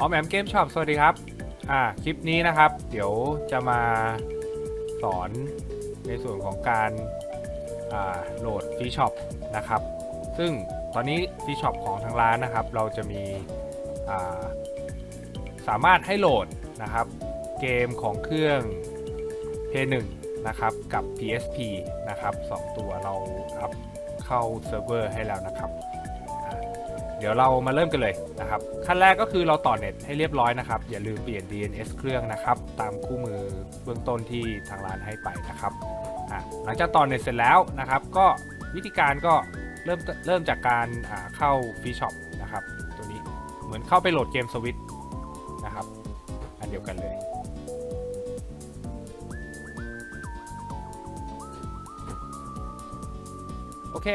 ออมแอมเกมช็อปสวัสดีครับ อ่า คลิปนี้นะครับ เดี๋ยวจะมาสอนในส่วนของการอ่าโหลดฟรีช็อปนะครับ ซึ่งตอนนี้ฟรีช็อปของทางร้านนะครับ เราจะมีอ่าสามารถให้โหลดนะครับ เกมของเครื่อง P1 นะครับ กับ PSP นะครับสองตัวเราอัพเข้าเซิร์ฟเวอร์ให้แล้วนะครับ ดี๋ยวเรามาเริ่มกันเลยนะครับ ขั้นแรกก็คือเราต่อเน็ตให้เรียบร้อยนะครับ อย่าลืมเปลี่ยน DNS เครื่องนะครับ ตามคู่มือเบื้องต้นที่ทางร้านให้ไปนะครับหลังจากต่อเน็ตเสร็จแล้วนะครับ ก็วิธีการก็เริ่มเริ่มจากการเข้าฟรีช็อปนะครับ ตัวนี้เหมือนเข้าไปโหลดเกมสวิตนะครับ อันเดียวกันเลยโอเค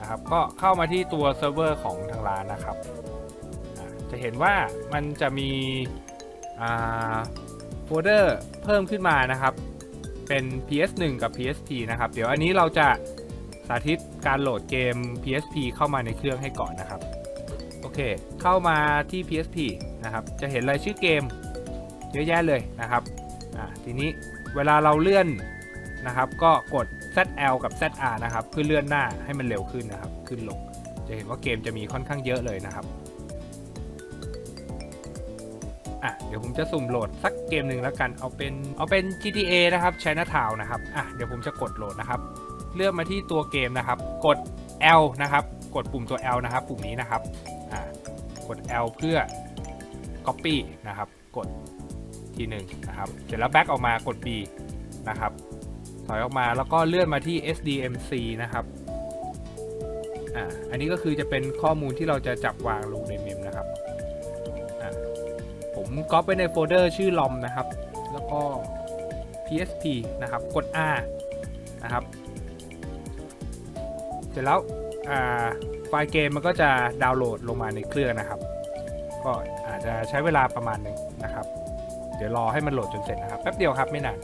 นะครับก็เข้ามาที่ตัวเซิร์ฟเวอร์ของทางร้านนะครับ จะเห็นว่ามันจะมีโฟลเดอร์เพิ่มขึ้นมานะครับ เป็น PS1 กับ PSP นะครับ เดี๋ยวอันนี้เราจะสาธิตการโหลดเกม PSP เข้ามาในเครื่องให้ก่อนนะครับ โอเค เข้ามาที่ PSP นะครับ จะเห็นรายชื่อเกมเยอะแยะเลยนะครับทีนี้เวลาเราเลื่อน นะครับ ก็กด ZL กับ ZR นะครับ เพื่อเลื่อนหน้าให้มันเร็วขึ้นนะครับ ขึ้นลง จะเห็นว่าเกมจะมีค่อนข้างเยอะเลยนะครับอะเดี๋ยวผมจะสุ่มโหลดสักเกมหนึ่งแล้วกัน เอาเป็นเอาเป็น GTA นะครับ Chinatown นะครับ อะเดี๋ยวผมจะกดโหลดนะครับ เลือกมาที่ตัวเกมนะครับ กด L นะครับ กดปุ่มตัว L นะครับ ปุ่มนี้นะครับ อะกด L เพื่อ Copy นะครับ กดทีหนึ่งนะครับ เสร็จแล้ว back ออกมากด B นะครับ ถอยออกมาแล้วก็เลื่อนมาที่ SDMC นะครับ อ่า อันนี้ก็คือจะเป็นข้อมูลที่เราจะจับวางลงในเมมนะครับ อ่า ผมก๊อปไปในโฟลเดอร์ชื่อ lom นะครับ แล้วก็ PSP นะครับ กด R นะครับ เสร็จแล้ว อ่า ไฟล์เกมมันก็จะดาวน์โหลดลงมาในเครื่องนะครับ ก็อาจจะใช้เวลาประมาณหนึ่งนะครับ เดี๋ยวรอให้มันโหลดจนเสร็จนะครับ แป๊บเดียวครับไม่นาน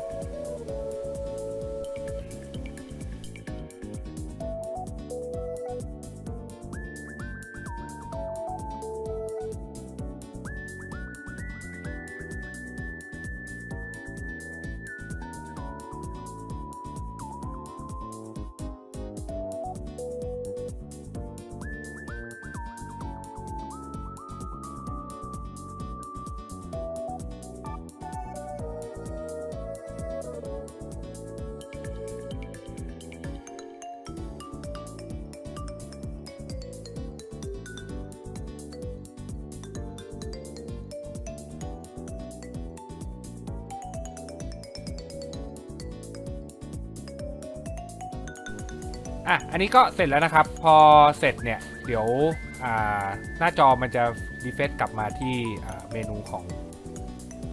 อะอันนี้ก็เสร็จแล้วนะครับ พอเสร็จเนี่ยเดี๋ยวหน้าจอมันจะรีเฟซกลับมาที่เมนูของ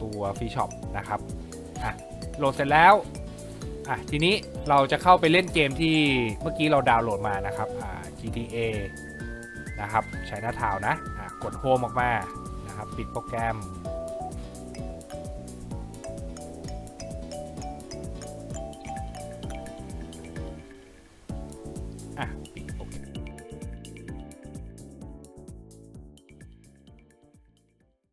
ตัวฟรีช็อปนะครับอะโหลดเสร็จแล้วอะทีนี้เราจะเข้าไปเล่นเกมที่เมื่อกี้เราดาวน์โหลดมานะครับอ่า GTA นะครับใช้หน้าทาวนะอะกดโฮมออกมานะครับ ปิดโปรแกรม